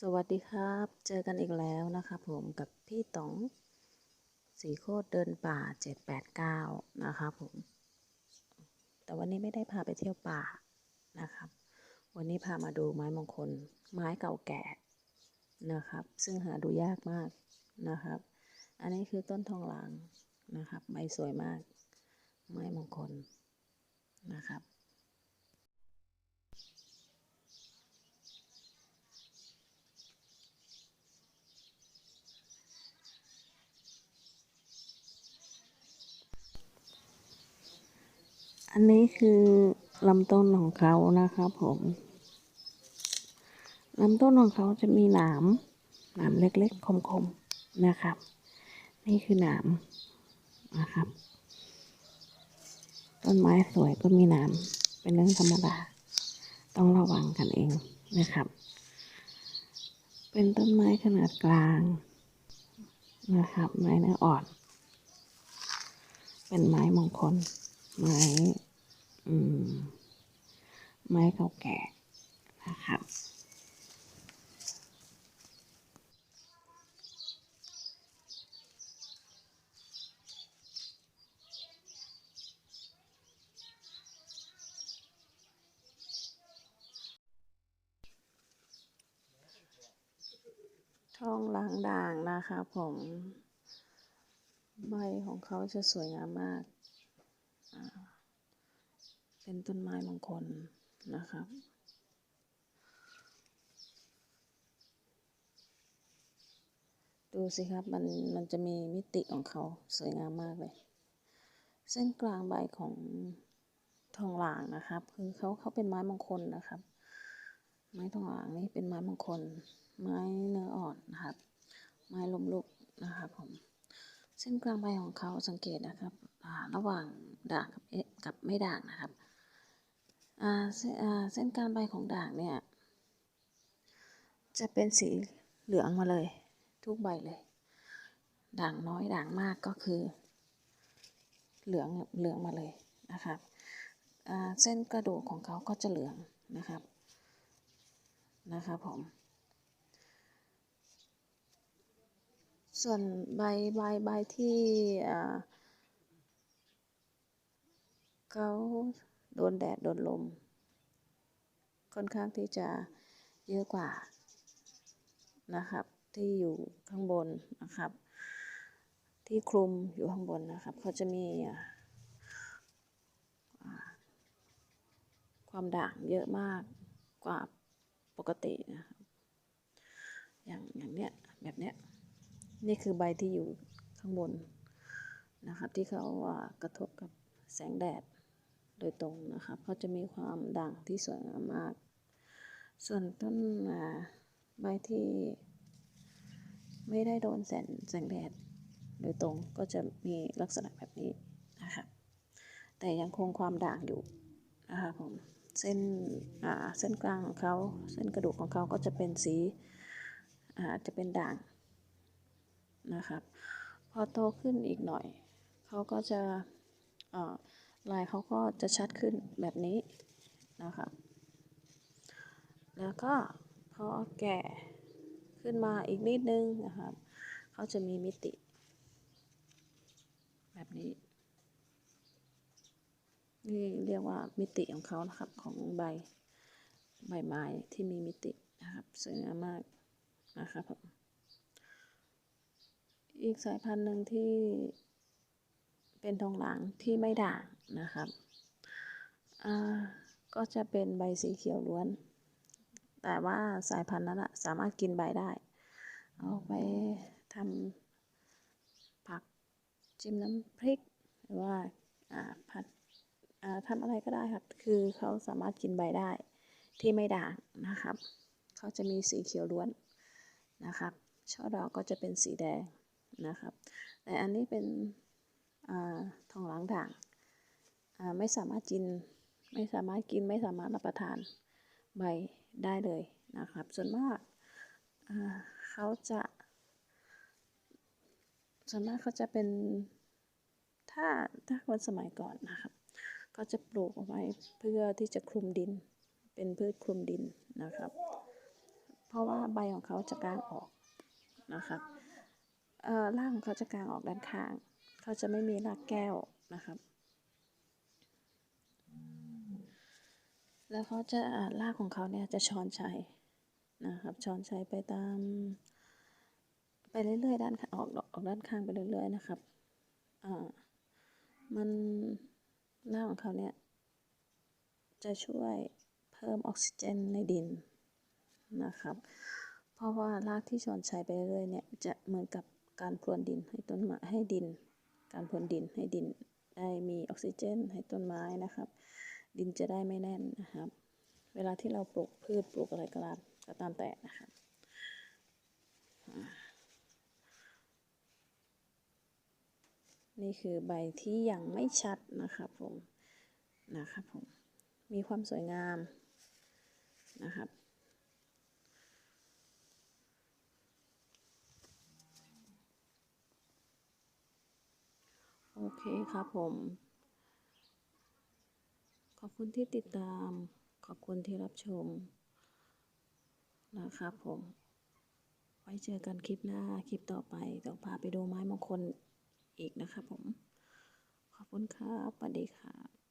สวัสดีครับ เจอกันอีกแล้วนะครับผมกับพี่ต๋องสีโคตรเดินป่า 789 นะครับผม แต่วันนี้ไม่ได้พาไปเที่ยวป่านะครับ วันนี้พามาดูไม้มงคล ไม้เก่าแก่นะครับ ซึ่งหาดูยากมากนะครับ อันนี้คือต้นทองหลางนะครับ ไม้สวยมาก ไม้มงคลนะครับ อันนี้คือลำต้นของเขานะครับผมลำต้นของเขาจะมีหนามหนามเล็กๆ คมๆนะครับ นี่คือหนามนะครับ ต้นไม้สวยก็มีหนามเป็นเรื่องธรรมดา ต้องระวังกันเองนะครับ เป็นต้นไม้ขนาดกลางนะครับ ไม้เนื้ออ่อน เป็นไม้มงคล ไม้ อืม ไม้เก่าแก่นะครับทองหลางด่างนะครับผมใบของเขาจะสวยงามมากอ่า เป็นต้นไม้มงคลนะครับดูสิครับมันมันจะมีมิติของเขาสวยงามมากเลย เส้นกลางใบของทองหลางนะครับ คือเขาเขาเป็นไม้มงคลนะครับ ไม้ทองหลางนี่เป็นไม้มงคล ไม้เนื้ออ่อนนะครับ ไม้ลมลุกนะครับผมเส้นกลางใบของเขาสังเกตนะครับระหว่างด่างกับเอกับไม่ด่างนะครับ เส้นกางใบของด่างเนี่ย จะเป็นสีเหลืองมาเลย ทุกใบเลย ด่างน้อยด่างมากก็คือ เหลืองเหลืองมาเลยนะครับเส้นกระดูกของเขาก็จะเหลืองนะครับนะครับผม ส่วนใบใบใบที่เขา โดนแดดโดนลม ค่อนข้างที่จะเยอะกว่านะครับ ที่อยู่ข้างบนนะครับ ที่คลุมอยู่ข้างบนนะครับเขาจะมีความด่างเยอะมากกว่าปกตินะครับอย่างอย่างเนี้ยแบบเนี้ยนี่คือใบที่อยู่ข้างบนนะครับ ที่เขากระทบกับแสงแดด โดยตรงนะครับเขาจะมีความด่างที่สวยงามมาก ส่วนต้นใบที่ไม่ได้โดนแสงแสงแดดโดยตรงก็จะมีลักษณะแบบนี้นะครับแต่ยังคงความด่างอยู่นะครับผมเส้นเส้นกลางของเขาเส้นกระดูกของเขาก็จะเป็นสีจะเป็นด่างนะครับพอโตขึ้นอีกหน่อย เขาก็จะ ลายเขาก็จะชัดขึ้นแบบนี้นะครับแล้วก็พอแก่ขึ้นมาอีกนิดนึงนะครับ เขาจะมีมิติ แบบนี้ นี่เรียกว่ามิติของเขานะครับของใบใบไม้ที่มีมิตินะครับสวยงามมากนะครับอีกสายพันธุ์หนึ่งที่ เป็นทองหลางที่ไม่ด่างนะครับก็จะเป็นใบสีเขียวล้วน แต่ว่าสายพันธุ์นั้นสามารถกินใบได้ เอาไปทำผักจิ้มน้ำพริก หรือว่าผัดทำอะไรก็ได้ครับ คือเขาสามารถกินใบได้ที่ไม่ด่างนะครับ เขาจะมีสีเขียวล้วนนะครับ ช่อดอกก็จะเป็นสีแดงนะครับ แต่อันนี้เป็น ทองหลางด่างไม่สามารถกิน ไม่สามารถกินไม่สามารถรับประทานใบได้เลยนะครับ ส่วนมากเขาจะส่วนมากเขาจะเป็นถ้าถ้าคนสมัยก่อนนะครับ ก็จะปลูกเอาไว้เพื่อที่จะคลุมดิน เป็นพืชคลุมดินนะครับ เพราะว่าใบของเขาจะกางออกนะครับเอ่ากของเขาจะกางออกด้านข้าง เขาจะไม่มีรากแก้วนะครับ แล้วเขาจะรากของเขาเนี่ยจะช้อนชัยนะครับช้อนชัยไปตาม ไปเรื่อยๆด้านข้างออกออกด้านข้างไปเรื่อยๆนะครับอ่ามันรากของเขาเนี่ยจะช่วยเพิ่มออกซิเจนในดินนะครับ เพราะว่ารากที่ช้อนชัยไปเรื่อยเนี่ยจะเหมือนกับการพรวนดินให้ต้นไม้ให้ดิน การพรวนดินให้ดินได้มีออกซิเจนให้ต้นไม้นะครับ ดินจะได้ไม่แน่นนะครับ เวลาที่เราปลูกพืชปลูกอะไรก็ตามก็ตามแต่นะครับนี่คือใบที่ยังไม่ชัดนะครับผมนะครับผมมีความสวยงามนะครับ เคครับผม ขอบคุณที่ติดตาม ขอบคุณที่รับชม นะครับผม ไว้เจอกันคลิปหน้า คลิปต่อไปเดี๋ยวพาไปดูไม้มงคลอีกนะครับผม ขอบคุณครับสวัสดีครับ